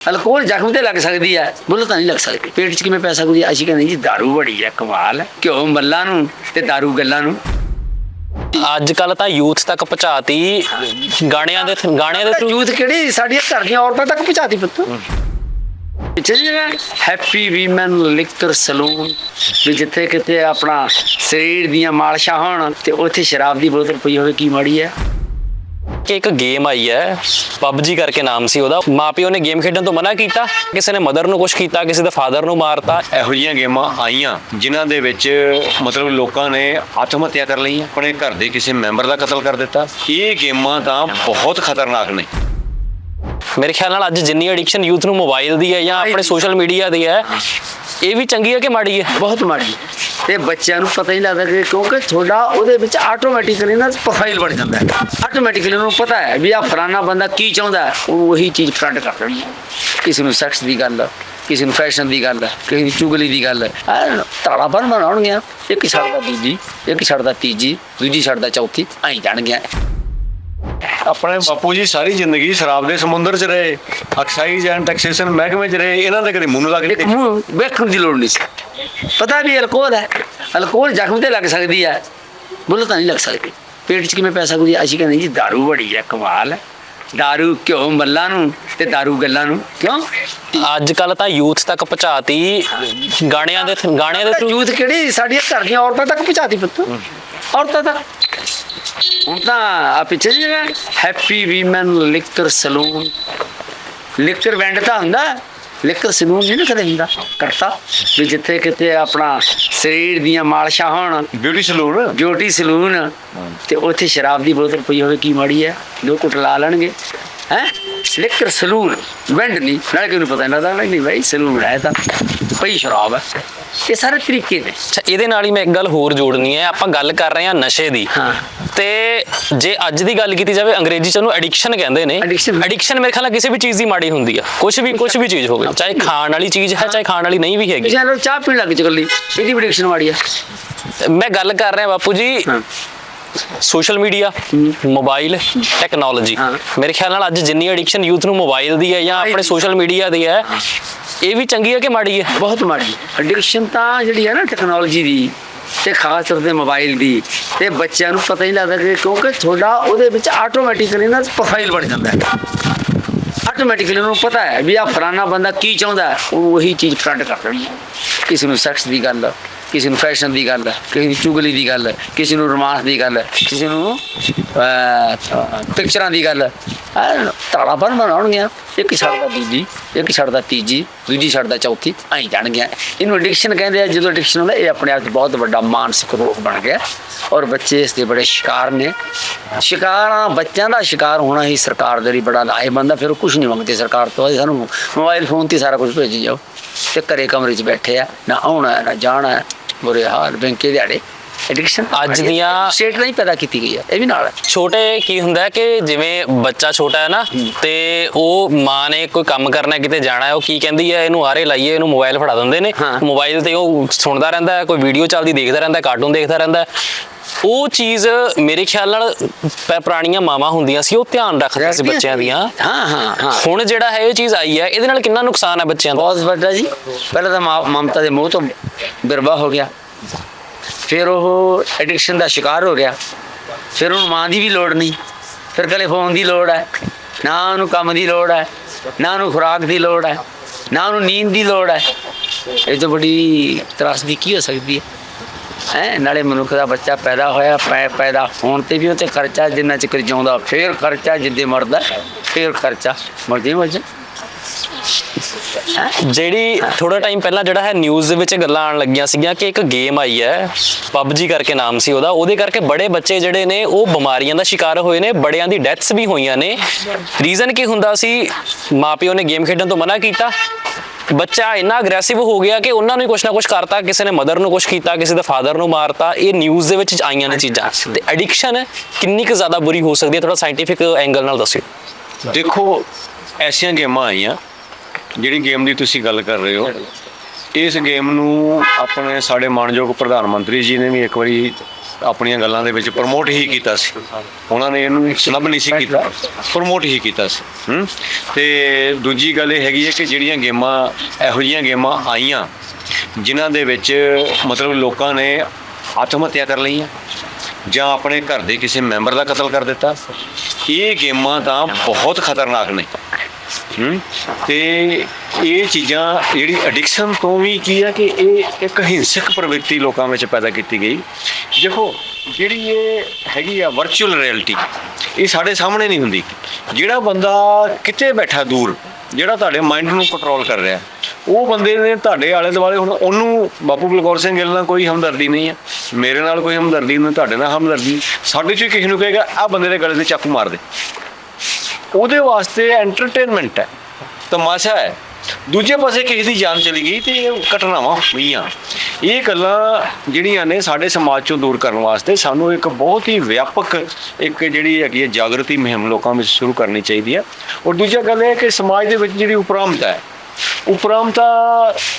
Alcohol ਜ਼ਖਮ ਤੇ ਲੱਗ ਸਕਦੀ ਹੈ ਬੁੱਲ ਤਾਂ ਨਹੀਂ ਲੱਗ ਸਕਦੀ ਪੇਟ 'ਚ ਕਿਵੇਂ ਪੈ ਸਕਦੀ ਹੈ ਅਸੀਂ ਕਹਿੰਦੇ ਜੀ दारू ਬੜੀ ਹੈ ਕਮਾਲ ਹੈ ਘਿਓ ਮੱਲਾਂ ਨੂੰ ਤੇ दारू ਗੱਲਾਂ ਨੂੰ ਅੱਜ ਕੱਲ ਤਾਂ ਯੂਥ ਤੱਕ ਪਹੁੰਚਾਤੀ ਗਾਣਿਆਂ ਦੇ ਗਾਣਿਆਂ ਦੇ ਥਰੂ ਯੂਥ ਕਿਹੜੀ ਸਾਡੀਆਂ ਘਰ ਦੀਆਂ ਔਰਤਾਂ ਤੱਕ ਪਹੁੰਚਾਤੀ ਪੁੱਤ ਪਿੱਛੇ ਜਿਹੜਾ ਹੈਪੀ ਵੀਮਨ ਲਿਕਰ ਸਲੂਨ ਵੀ ਜਿੱਥੇ ਕਿਤੇ ਆਪਣਾ ਸਰੀਰ ਦੀਆਂ ਮਾਲਸ਼ਾਂ ਹੋਣ ਤੇ ਉੱਥੇ ਸ਼ਰਾਬ ਦੀ ਬੋਤਲ ਪਈ ਹੋਵੇ ਕੀ ਮਾੜੀ ਹੈ ਕਿ ਇੱਕ ਗੇਮ ਆਈ ਹੈ PUBG ਕਰਕੇ ਨਾਮ ਸੀ ਉਹਦਾ। ਮਾਪਿਓ ਨੇ ਗੇਮ ਖੇਡਣ ਤੋਂ ਮਨਾ ਕੀਤਾ ਕਿਸੇ ਨੇ ਮਦਰ ਨੂੰ ਕੁਝ ਕੀਤਾ ਕਿਸੇ ਦੇ ਫਾਦਰ ਨੂੰ ਮਾਰਤਾ। ਇਹੋ ਜਿਹੀਆਂ ਗੇਮਾਂ ਆਈਆਂ ਜਿਨ੍ਹਾਂ ਦੇ ਵਿੱਚ ਮਤਲਬ ਲੋਕਾਂ ਨੇ ਆਤਮ ਹੱਤਿਆ ਕਰ ਲਈ ਆਪਣੇ ਘਰ ਦੇ ਕਿਸੇ ਮੈਂਬਰ ਦਾ ਕਤਲ ਕਰ ਦਿੱਤਾ। ਇਹ ਗੇਮਾਂ ਤਾਂ ਬਹੁਤ ਖਤਰਨਾਕ ਨੇ। ਮੇਰੇ ਖਿਆਲ ਨਾਲ ਅੱਜ ਜਿੰਨੀ ਐਡਿਕਸ਼ਨ ਯੂਥ ਨੂੰ ਮੋਬਾਈਲ ਦੀ ਹੈ ਜਾਂ ਆਪਣੇ ਸੋਸ਼ਲ ਮੀਡੀਆ ਦੀ ਹੈ ਇਹ ਵੀ ਚੰਗੀ ਹੈ ਕਿ ਮਾੜੀ ਹੈ? ਬਹੁਤ ਮਾੜੀ ਤੇ ਬੱਚਿਆਂ ਨੂੰ ਪਤਾ ਹੀ ਲੱਗਦਾ ਕਿ ਕਿਉਂਕਿ ਤੁਹਾਡਾ ਉਹਦੇ ਵਿੱਚ ਆਟੋਮੈਟਿਕਲੀ ਨਾ ਪ੍ਰੋਫਾਈਲ ਬਣ ਜਾਂਦਾ। ਹੈ ਆਟੋਮੈਟਿਕਲੀ ਉਹਨੂੰ ਪਤਾ ਹੈ ਵੀ ਆ ਫਲਾਣਾ ਬੰਦਾ ਕੀ ਚਾਹੁੰਦਾ ਹੈ। ਉਹ ਉਹੀ ਚੀਜ਼ ਫਰੰਟ ਕਰ ਦੇਣੀ ਕਿਸੇ ਨੂੰ ਸੈਕਸ ਦੀ ਗੱਲ, ਕਿਸੇ ਨੂੰ ਫੈਸ਼ਨ ਦੀ ਗੱਲ, ਕਿਸੇ ਨੂੰ ਚੁਗਲੀ ਦੀ ਗੱਲ। ਐ ਤਾਲਾ ਬਣ ਬਣਾਉਣਗੀਆਂ। ਇੱਕ ਛੱਡਦਾ ਦੂਜੀ, ਇੱਕ ਛੱਡਦਾ ਤੀਜੀ, ਦੂਜੀ ਛੱਡਦਾ ਚੌਥੀ, ਐਂ ਜਾਣਗੀਆਂ। ਆਪਣੇ ਬਾਪੂ ਜੀ ਸਾਰੀ ਜ਼ਿੰਦਗੀ ਸ਼ਰਾਬ ਦੇ ਸਮੁੰਦਰ 'ਚ ਰਹੇ ਐਕਸਾਈਜ਼ ਐਂਡ ਟੈਕਸੇਸ਼ਨ ਮਹਿਕਮੇ 'ਚ ਰਹੇ ਇਹਨਾਂ ਦੇ ਕਦੇ ਮੂੰਹ ਨੂੰ ਲੱਗ ਇੱਕ ਨਹੀਂ ਮੂੰਹ ਵੇਖਣ ਦੀ ਲੋੜ ਨਹੀਂ ਸੀ ਪਤਾ ਵੀ ਅਲਕੋਹਲ ਹੈ ਅਲਕੋਹਲ ਜ਼ਖਮ ਤੇ ਲੱਗ ਸਕਦੀ ਹੈ ਬੁੱਲ ਤਾਂ ਨਹੀਂ ਲੱਗ ਸਕਦੀ ਪੇਟ 'ਚ ਕਿਵੇਂ ਪੈ ਸਕਦੀ ਹੈ ਅਸੀਂ ਕਹਿੰਦੇ ਜੀ दारू ਬੜੀ ਹੈ ਕਮਾਲ ਹੈ दारू ਘਿਓ ਮੱਲਾਂ ਨੂੰ ਤੇ दारू ਗੱਲਾਂ ਨੂੰ ਕਿਉਂ ਅੱਜ ਕੱਲ ਤਾਂ ਯੂਥ ਤੱਕ ਪਹੁੰਚਾਤੀ ਗਾਣਿਆਂ ਦੇ ਗਾਣਿਆਂ ਦੇ ਥਰੂ ਯੂਥ ਕਿਹੜੀ ਸਾਡੀਆਂ ਘਰ ਦੀਆਂ ਔਰਤਾਂ ਤੱਕ ਪਹੁੰਚਾਤੀ ਪੁੱਤ ਔਰਤਾਂ ਤੱਕ ਤਾਂ ਪਿੱਛੇ ਜਿਹੜਾ happy women liquor saloon liquor vend ਤਾਂ ਹੁੰਦਾ। ਲਿਕਰ ਸਲੂਨ ਨਹੀਂ ਨਾ ਕਦੇ ਹੁੰਦਾ। ਕਰਤਾ। ਵੀ ਜਿੱਥੇ ਕਿਤੇ ਆਪਣਾ ਸਰੀਰ ਦੀਆਂ ਮਾਲਸ਼ਾਂ ਹੋਣ। ਬਿਊਟੀ ਸਲੂਨ ਬਿਊਟੀ ਸਲੂਨ ਤੇ ਉੱਥੇ ਸ਼ਰਾਬ ਦੀ ਬੋਤਲ ਪਈ ਹੋਵੇ ਕੀ ਮਾੜੀ ਹੈ। ਘੁੱਟ ਲਾ ਲੈਣਗੇ। ਹੈ? ਲਿਕਰ ਸਲੂਨ ਵੈਂਡ ਨਹੀਂ ਨਾਲੇ ਕਿਹਨੂੰ ਪਤਾ ਇਹਨਾਂ ਦਾ ਨਹੀਂ ਭਾਈ ਸਲੂਨ ਹੈ ਤਾਂ। ਪਈ ਸ਼ਰਾਬ ਹੈ। ਇਹ ਸਾਰੇ ਤਰੀਕੇ ਨੇ। ਅੱਛਾ ਇਹਦੇ ਨਾਲ ਹੀ ਮੈਂ ਇੱਕ ਗੱਲ ਹੋਰ ਜੋੜਨੀ ਹੈ। ਆਪਾਂ ਗੱਲ ਕਰ ਰਹੇ ਹਾਂ ਨਸ਼ੇ ਦੀ। ਹਾਂ। ਤੇ ਜੇ ਅੱਜ ਦੀ ਗੱਲ ਕੀਤੀ ਜਾਵੇ ਅੰਗਰੇਜ਼ੀ ਚ ਉਹਨੂੰ ਐਡਿਕਸ਼ਨ ਕਹਿੰਦੇ ਨੇ। Addiction। ਐਡਿਕਸ਼ਨ ਮੇਰੇ ਖਿਆਲ ਨਾਲ ਕਿਸੇ ਵੀ ਚੀਜ਼ ਦੀ ਮਾੜੀ ਹੁੰਦੀ ਆ। ਕੁਝ ਵੀ ਕੁਝ ਵੀ ਚੀਜ਼ ਹੋਵੇ ਚਾਹੇ ਖਾਣ ਵਾਲੀ ਚੀਜ਼ ਹੈ ਚਾਹੇ ਖਾਣ ਵਾਲੀ ਨਹੀਂ ਵੀ ਹੈਗੀ। ਲੋਕ ਚਾਹ ਪੀਣ ਲੱਗ ਚੱਲੀ ਇਹਦੀ ਪ੍ਰੈਡਿਕਸ਼ਨ ਮਾੜੀ ਹੈ ਮੈਂ ਗੱਲ ਕਰ ਰਿਹਾ ਬਾਪੂ ਜੀ। ਹਾਂ। ਸੋਸ਼ਲ ਮੀਡੀਆ ਮੋਬਾਈਲ ਟੈਕਨੋਲੋਜੀ ਹਾਂ। ਮੇਰੇ ਖਿਆਲ ਨਾਲ ਅੱਜ ਜਿੰਨੀ ਐਡਿਕਸ਼ਨ ਯੂਥ ਨੂੰ ਮੋਬਾਈਲ ਦੀ ਹੈ ਜਾਂ ਆਪਣੇ ਸੋਸ਼ਲ ਮੀਡੀਆ ਦੀ ਹੈ। ਇਹ ਵੀ ਚੰਗੀ ਹੈ ਕਿ ਮਾੜੀ ਹੈ ਬਹੁਤ ਮਾੜੀ। ਐਡਿਕਸ਼ਨ ਤਾਂ ਜਿਹੜੀ ਹੈ ਨਾ ਟੈਕਨੋਲੋਜੀ ਦੀ ਤੇ ਖਾਸ ਤੌਰ ਤੇ ਮੋਬਾਈਲ ਦੀ ਤੇ ਬੱਚਿਆਂ ਨੂੰ ਪਤਾ ਹੀ ਲੱਗਦਾ ਕਿ ਕਿਉਂਕਿ ਤੁਹਾਡਾ ਉਹਦੇ ਵਿੱਚ ਆਟੋਮੈਟਿਕਲੀ ਨਾ ਪ੍ਰੋਫਾਈਲ ਬਣ ਜਾਂਦਾ ਹੈ। ਆਟੋਮੈਟਿਕਲੀ ਉਹਨੂੰ ਪਤਾ ਹੈ ਵੀ ਆ ਫਲਾਣਾ ਬੰਦਾ ਕੀ ਚਾਹੁੰਦਾ ਉਹ ਉਹੀ ਚੀਜ਼ ਫਰੰਟ ਕਰ ਦੇਣੀ ਕਿਸੇ ਨੂੰ ਸੈਕਸ ਦੀ ਗੱਲ ਕਿਸੇ ਨੂੰ ਫੈਸ਼ਨ ਦੀ ਗੱਲ ਕਿਸੇ ਨੂੰ ਚੁਗਲੀ ਦੀ ਗੱਲ ਕਿਸੇ ਨੂੰ ਰੋਮਾਂਸ ਦੀ ਗੱਲ ਕਿਸੇ ਨੂੰ ਪਿਕਚਰਾਂ ਦੀ ਗੱਲ ਤਾਲਾ ਬਣ ਬਣਾਉਣਗੀਆਂ। ਇੱਕ ਛੱਡਦਾ ਦੂਜੀ ਇੱਕ ਛੱਡਦਾ ਤੀਜੀ। ਦੂਜੀ ਛੱਡਦਾ ਚੌਥੀ, ਐਂ ਜਾਣਗੀਆਂ ਇਹਨੂੰ ਐਡਿਕਸ਼ਨ ਕਹਿੰਦੇ ਆ, ਜਦੋਂ ਐਡਿਕਸ਼ਨ ਹੁੰਦਾ, ਇਹ ਆਪਣੇ ਆਪ 'ਚ ਬਹੁਤ ਵੱਡਾ ਮਾਨਸਿਕ ਰੋਗ ਬਣ ਗਿਆ। ਔਰ ਬੱਚੇ ਇਸ ਦੇ ਬੜੇ ਸ਼ਿਕਾਰ ਨੇ। ਸ਼ਿਕਾਰਾਂ, ਬੱਚਿਆਂ ਦਾ ਸ਼ਿਕਾਰ ਹੋਣਾ ਹੀ ਸਰਕਾਰ ਦੇ ਲਈ ਬੜਾ ਲਾਹੇਵੰਦ ਆ, ਫਿਰ ਉਹ ਕੁਝ ਨਹੀਂ ਮੰਗਦੇ ਸਰਕਾਰ ਤੋਂ। ਇਹ ਸਾਨੂੰ ਮੋਬਾਈਲ ਫੋਨ ਤੇ ਸਾਰਾ ਕੁਝ ਭੇਜੀ ਜਾਓ। ਤੇ ਘਰੇ ਕਮਰੇ 'ਚ ਬੈਠੇ ਆ, ਨਾ ਆਉਣਾ, ਨਾ ਜਾਣਾ, ਬੁਰੇ ਹਾਲ, ਬੈਂਕੇ ਦਿਹਾੜੇ। ਐਡਿਕਸ਼ਨ ਅੱਜ ਦੀਆਂ- ਸਟੇਟ ਨਹੀਂ ਪੈਦਾ ਕੀਤੀ ਗਈ ਹੈ। ਇਹ ਵੀ ਨਾਲ ਹੈ। ਛੋਟੇ ਕੀ ਹੁੰਦਾ ਹੈ ਕਿ ਜਿਵੇਂ ਬੱਚਾ ਛੋਟਾ ਹੈ ਨਾ ਤੇ ਉਹ ਮਾਂ ਨੇ ਕੋਈ ਕੰਮ ਕਰਨਾ ਕਿਤੇ ਜਾਣਾ ਹੈ ਉਹ ਕੀ ਕਹਿੰਦੀ ਹੈ ਇਹਨੂੰ ਆਰੇ ਲਾਈਏ ਇਹਨੂੰ ਮੋਬਾਈਲ ਫੜਾ ਦਿੰਦੇ ਨੇ। ਮੋਬਾਈਲ ਤੇ ਉਹ ਸੁਣਦਾ ਰਹਿੰਦਾ ਹੈ ਕੋਈ ਵੀਡੀਓ ਚੱਲਦੀ ਦੇਖਦਾ ਰਹਿੰਦਾ ਕਾਰਟੂਨ ਦੇਖਦਾ ਰਹਿੰਦਾ। ਉਹ ਚੀਜ਼ ਮੇਰੇ ਖਿਆਲ ਨਾਲ ਪੁਰਾਣੀਆਂ ਮਾਵਾਂ ਹੁੰਦੀਆਂ ਸੀ ਉਹ ਧਿਆਨ ਰੱਖਦੀਆਂ ਸੀ ਬੱਚਿਆਂ ਦੀਆਂ। ਹਾਂ ਹਾਂ ਹਾਂ। ਹੁਣ ਜਿਹੜਾ ਹੈ ਇਹ ਚੀਜ਼ ਆਈ ਹੈ ਇਹਦੇ ਨਾਲ ਕਿੰਨਾ ਨੁਕਸਾਨ ਹੈ ਬੱਚਿਆਂ ਦਾ? ਬਹੁਤ ਵੱਡਾ ਜੀ। ਪਹਿਲਾਂ ਤਾਂ ਮਮਤਾ ਦੇ ਮੂੰਹ ਤੋਂ ਬਿਰਬਾ ਹੋ ਗਿਆ। ਫਿਰ ਉਹ ਐਡਿਕਸ਼ਨ ਦਾ ਸ਼ਿਕਾਰ ਹੋ ਗਿਆ। ਫਿਰ ਉਹਨੂੰ ਮਾਂ ਦੀ ਵੀ ਲੋੜ ਨਹੀਂ। ਫਿਰ ਟੈਲੀਫੋਨ ਦੀ ਲੋੜ ਹੈ। ਨਾ ਉਹਨੂੰ ਕੰਮ ਦੀ ਲੋੜ ਹੈ, ਨਾ ਉਹਨੂੰ ਖੁਰਾਕ ਦੀ ਲੋੜ ਹੈ, ਨਾ ਉਹਨੂੰ ਨੀਂਦ ਦੀ ਲੋੜ ਹੈ। ਇਹ ਤੋਂ ਬੜੀ ਤਰਾਸਦੀ ਕੀ ਹੋ ਸਕਦੀ ਹੈ? ਹੈ? ਨਾਲੇ ਮਨੁੱਖ ਦਾ ਬੱਚਾ ਪੈਦਾ ਹੋਇਆ, ਪੈ, ਪੈਦਾ ਹੋਣ ਤੇ ਵੀ ਉਹ ਤੇ ਖਰਚਾ ਜਿੰਨਾ ਚਿਰ ਜਿਉਂਦਾ, ਫਿਰ ਖਰਚਾ ਜਿੱਦੇ ਮਰਦਾ, ਫਿਰ ਖਰਚਾ। ਮਰਦੀ ਵਜੇ ਜਿਹੜੀ ਥੋੜਾ ਟਾਈਮ ਪਹਿਲਾਂ ਜਿਹੜਾ ਹੈ ਨਿਊਜ਼ ਦੇ ਵਿੱਚ ਗੱਲਾਂ ਆਉਣ ਲੱਗੀਆਂ ਸੀਗੀਆਂ ਕਿ ਇੱਕ ਗੇਮ ਆਈ ਹੈ PUBG ਕਰਕੇ ਨਾਮ ਸੀ ਉਹਦਾ, ਉਹਦੇ ਕਰਕੇ ਬੜੇ ਬੱਚੇ ਜਿਹੜੇ ਨੇ ਉਹ ਬਿਮਾਰੀਆਂ ਦਾ ਸ਼ਿਕਾਰ ਹੋਏ ਨੇ, ਬੜਿਆਂ ਦੀ ਡੈਥਸ ਵੀ ਹੋਈਆਂ ਨੇ। ਰੀਜ਼ਨ ਕੀ ਹੁੰਦਾ ਸੀ? ਮਾਪਿਓ ਨੇ ਗੇਮ ਖੇਡਣ ਤੋਂ ਮਨਾ ਕੀਤਾ। ਬੱਚਾ ਇੰਨਾ ਅਗਰੈਸਿਵ ਹੋ ਗਿਆ ਕਿ ਉਹਨਾਂ ਨੂੰ ਕੁਛ ਨਾ ਕੁਛ ਕਰਤਾ, ਕਿਸੇ ਨੇ ਮਦਰ ਨੂੰ ਕੁਛ ਕੀਤਾ, ਕਿਸੇ ਦੇ ਫਾਦਰ ਨੂੰ ਮਾਰਤਾ। ਇਹ ਨਿਊਜ਼ ਦੇ ਵਿੱਚ ਆਈਆਂ ਨੇ ਚੀਜ਼ਾਂ। ਤੇ ਐਡਿਕਸ਼ਨ ਕਿੰਨੀ ਕੁ ਜ਼ਿਆਦਾ ਬੁਰੀ ਹੋ ਸਕਦੀ ਹੈ? ਥੋੜਾ ਸਾਇੰਟੀਫਿਕ ਐਂਗਲ ਨਾਲ ਦੱਸਿਓ। ਦੇਖੋ, ਐਸੀਆਂ ਗੇਮਾਂ ਆਈਆਂ। ਜਿਹੜੀ ਗੇਮ ਦੀ ਤੁਸੀਂ ਗੱਲ ਕਰ ਰਹੇ ਹੋ, ਇਸ ਗੇਮ ਨੂੰ ਆਪਣੇ ਸਾਡੇ ਮਾਨਯੋਗ ਪ੍ਰਧਾਨ ਮੰਤਰੀ ਜੀ ਨੇ ਵੀ ਇੱਕ ਵਾਰੀ ਆਪਣੀਆਂ ਗੱਲਾਂ ਦੇ ਵਿੱਚ ਪ੍ਰਮੋਟ ਹੀ ਕੀਤਾ ਸੀ। ਉਹਨਾਂ ਨੇ ਇਹਨੂੰ ਸਨਬ ਨਹੀਂ ਸੀ ਕੀਤਾ ਪ੍ਰਮੋਟ ਹੀ ਕੀਤਾ ਸੀ। ਹੂੰ? ਤੇ ਦੂਜੀ ਗੱਲ ਇਹ ਹੈਗੀ ਹੈ ਕਿ ਜਿਹੜੀਆਂ ਗੇਮਾਂ, ਇਹੋ ਜਿਹੀਆਂ ਗੇਮਾਂ ਆਈਆਂ, ਜਿਨ੍ਹਾਂ ਦੇ ਵਿੱਚ ਮਤਲਬ ਲੋਕਾਂ ਨੇ ਆਤਮ ਹੱਤਿਆ ਕਰ ਲਈਆਂ, ਜਾਂ ਆਪਣੇ ਘਰ ਦੇ ਕਿਸੇ ਮੈਂਬਰ ਦਾ ਕਤਲ ਕਰ ਦਿੱਤਾ, ਇਹ ਗੇਮਾਂ ਤਾਂ ਬਹੁਤ ਖਤਰਨਾਕ ਨੇ। ਤੇ ਇਹ ਚੀਜ਼ਾਂ ਜਿਹੜੀ ਐਡਿਕਸ਼ਨ ਤੋਂ ਵੀ ਕੀ ਆ ਕਿ ਇਹ ਇੱਕ ਹਿੰਸਕ ਪ੍ਰਵਿਰਤੀ ਲੋਕਾਂ ਵਿੱਚ ਪੈਦਾ ਕੀਤੀ ਗਈ। ਦੇਖੋ, ਜਿਹੜੀ ਇਹ ਹੈਗੀ ਆ ਵਰਚੁਅਲ ਰਿਐਲਿਟੀ ਇਹ ਸਾਡੇ ਸਾਹਮਣੇ ਨਹੀਂ ਹੁੰਦੀ। ਜਿਹੜਾ ਬੰਦਾ ਕਿਤੇ ਬੈਠਾ ਦੂਰ, ਜਿਹੜਾ ਤੁਹਾਡੇ ਮਾਈਂਡ ਨੂੰ ਕੰਟਰੋਲ ਕਰ ਰਿਹਾ, ਉਹ ਬੰਦੇ ਨੇ ਤੁਹਾਡੇ ਆਲੇ ਦੁਆਲੇ ਹੁਣ ਉਹਨੂੰ ਬਾਪੂ ਬਲਕੌਰ ਸਿੰਘ ਗਿੱਲ ਨਾਲ ਕੋਈ ਹਮਦਰਦੀ ਨਹੀਂ ਹੈ ਮੇਰੇ ਨਾਲ ਕੋਈ ਹਮਦਰਦੀ ਨਹੀਂ, ਤੁਹਾਡੇ ਨਾਲ ਹਮਦਰਦੀ। ਨਹੀਂ। ਸਾਡੇ 'ਚ ਕਿਸੇ ਨੂੰ ਕਹੇਗਾ ਆ ਬੰਦੇ ਦੇ ਗਲੇ ਤੇ ਚਾਕੂ ਮਾਰ ਦੇ। ਉਹਦੇ ਵਾਸਤੇ ਐਂਟਰਟੇਨਮੈਂਟ ਹੈ। ਤਮਾਸ਼ਾ ਹੈ। ਦੂਜੇ ਪਾਸੇ ਕਿਸੇ ਦੀ ਜਾਨ ਚਲੀ ਗਈ ਤੇ ਇਹ ਘਟਨਾਵਾਂ ਹੋਈਆਂ। ਇਹ ਗੱਲਾਂ ਜਿਹੜੀਆਂ ਨੇ ਸਾਡੇ ਸਮਾਜ ਚੋਂ ਦੂਰ ਕਰਨ ਵਾਸਤੇ ਸਾਨੂੰ ਇੱਕ ਬਹੁਤ ਹੀ ਵਿਆਪਕ ਇੱਕ ਜਿਹੜੀ ਹੈਗੀ ਹੈ ਜਾਗਰਤੀ ਮੁਹਿੰਮ ਲੋਕਾਂ ਵਿੱਚ ਸ਼ੁਰੂ ਕਰਨੀ ਚਾਹੀਦੀ ਹੈ। ਔਰ ਦੂਜਾ ਗੱਲ ਇਹ ਹੈ ਕਿ ਸਮਾਜ ਦੇ ਵਿੱਚ ਜਿਹੜੀ ਉਪਰਾਮਤਾ ਹੈ, ਉਪਰਾਮਤਾ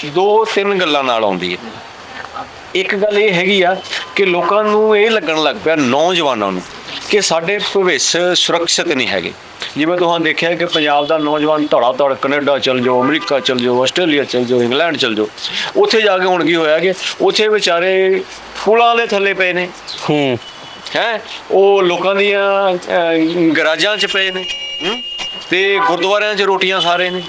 ਦੋ ਤਿੰਨ ਗੱਲਾਂ ਨਾਲ ਆਉਂਦੀ ਹੈ। ਇੱਕ ਗੱਲ ਇਹ ਹੈਗੀ ਆ ਕਿ ਲੋਕਾਂ ਨੂੰ ਇਹ ਲੱਗਣ ਲੱਗ ਪਿਆ, ਨੌਜਵਾਨਾਂ ਨੂੰ, ਕਿ ਸਾਡੇ ਭਵਿੱਖ ਸੁਰੱਖਿਅਤ ਨਹੀਂ ਹੈਗੇ। ਜਿਵੇਂ ਤੁਸੀਂ ਦੇਖਿਆ ਕਿ ਪੰਜਾਬ ਦਾ ਨੌਜਵਾਨ ਧੜਾ ਧੜ ਕੈਨੇਡਾ ਚਲ ਜਾਓ ਅਮਰੀਕਾ ਚਲ ਜਾਓ ਆਸਟ੍ਰੇਲੀਆ ਚਲ ਜਾਓ ਇੰਗਲੈਂਡ ਚਲ ਜਾਓ ਉੱਥੇ ਜਾ ਕੇ ਹੁਣ ਕੀ ਹੋਇਆ ਕਿ ਉੱਥੇ ਵਿਚਾਰੇ ਫੁੱਲਾਂ ਦੇ ਥੱਲੇ ਪਏ ਨੇ। ਹੂੰ। ਹੈ? ਉਹ ਲੋਕਾਂ ਦੀਆਂ ਗਰਾਜਾਂ 'ਚ ਪਏ ਨੇ? ਤੇ ਗੁਰਦੁਆਰਿਆਂ 'ਚ ਰੋਟੀਆਂ ਰਹੇ ਨੇ।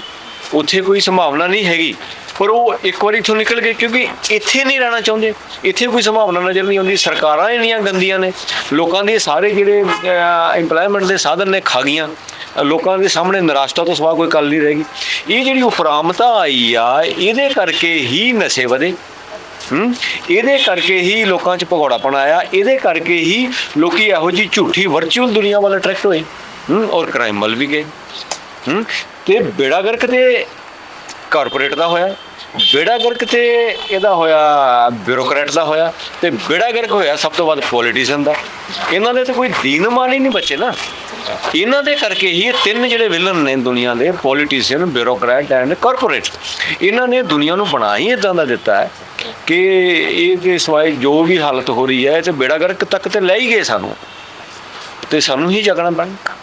ਉੱਥੇ ਕੋਈ ਸੰਭਾਵਨਾ ਨਹੀਂ ਹੈਗੀ। ਪਰ ਉਹ ਇੱਕ ਵਾਰੀ ਇੱਥੋਂ ਨਿਕਲ ਗਏ ਕਿਉਂਕਿ ਇੱਥੇ ਨਹੀਂ ਰਹਿਣਾ ਚਾਹੁੰਦੇ। ਇੱਥੇ ਕੋਈ ਸੰਭਾਵਨਾ ਨਜ਼ਰ ਨਹੀਂ ਆਉਂਦੀ। ਸਰਕਾਰਾਂ ਇੰਨੀਆਂ ਗੰਦੀਆਂ ਨੇ। ਲੋਕਾਂ ਦੇ ਸਾਰੇ ਜਿਹੜੇ ਏਮਪਲੋਇਮੈਂਟ ਦੇ ਸਾਧਨ ਨੇ ਖਾ ਗਈਆਂ। ਲੋਕਾਂ ਦੇ ਸਾਹਮਣੇ ਨਿਰਾਸ਼ਤਾ ਤੋਂ ਸਿਵਾ ਕੋਈ ਗੱਲ ਨਹੀਂ ਰਹੇਗੀ ਇਹ ਜਿਹੜੀ ਉਪਰਾਮਤਾ ਆਈ ਆ, ਇਹਦੇ ਕਰਕੇ ਹੀ ਨਸ਼ੇ ਵਧੇ। ਹੂੰ? ਇਹਦੇ ਕਰਕੇ ਹੀ ਲੋਕਾਂ 'ਚ ਭਗੌੜਾਪਣ ਆਇਆ। ਇਹਦੇ ਕਰਕੇ ਹੀ ਲੋਕੀ ਇਹੋ ਜੀ ਝੂਠੀ ਵਰਚੁਅਲ ਦੁਨੀਆ ਵੱਲ ਅਟਰੈਕਟ ਹੋਏ। ਹੂੰ? ਔਰ ਕ੍ਰਾਈਮ ਵੱਲ ਵੀ ਗਏ। ਹੂੰ? ਤੇ ਬੇੜਾ ਗਰਕ ਤੇ ਕਾਰਪੋਰੇਟ ਦਾ ਹੋਇਆ, ਬੇੜਾ ਗਰਕ ਤੇ ਇਹਦਾ ਹੋਇਆ ਬਿਊਰੋਕਰੇਟ ਦਾ ਹੋਇਆ ਤੇ ਬੇੜਾ ਗਰਕ ਹੋਇਆ ਸਭ ਤੋਂ ਵੱਧ ਪੋਲੀਟੀਸ਼ੀਅਨ ਦਾ। ਇਹਨਾਂ ਦੇ ਤੇ ਕੋਈ ਦੀਨ ਮਾਨ ਹੀ ਨਹੀਂ ਬਚੇ ਨਾ। ਇਹਨਾਂ ਦੇ ਕਰਕੇ ਹੀ ਇਹ ਤਿੰਨ ਜਿਹੜੇ ਵਿਲਨ ਨੇ ਦੁਨੀਆ ਦੇ ਪੋਲੀਟੀਸ਼ੀਅਨ ਬਿਊਰੋਕਰੇਟ ਐਂਡ ਕਾਰਪੋਰੇਟ ਇਹਨਾਂ ਨੇ ਦੁਨੀਆ ਨੂੰ ਬਣਾ ਹੀ ਇਦਾਂ ਦਾ ਦਿੱਤਾ ਹੈ ਕਿ ਇਹ ਦੇ ਸਵਾਏ ਜੋ ਵੀ ਹਾਲਤ ਹੋ ਰਹੀ ਹੈ ਤੇ ਬੇੜਾ ਗਰਕ ਤੱਕ ਤੇ ਲੈ ਹੀ ਗਏ ਸਾਨੂੰ। ਤੇ ਸਾਨੂੰ ਹੀ ਜਗਣਾ ਪੈਣਾ।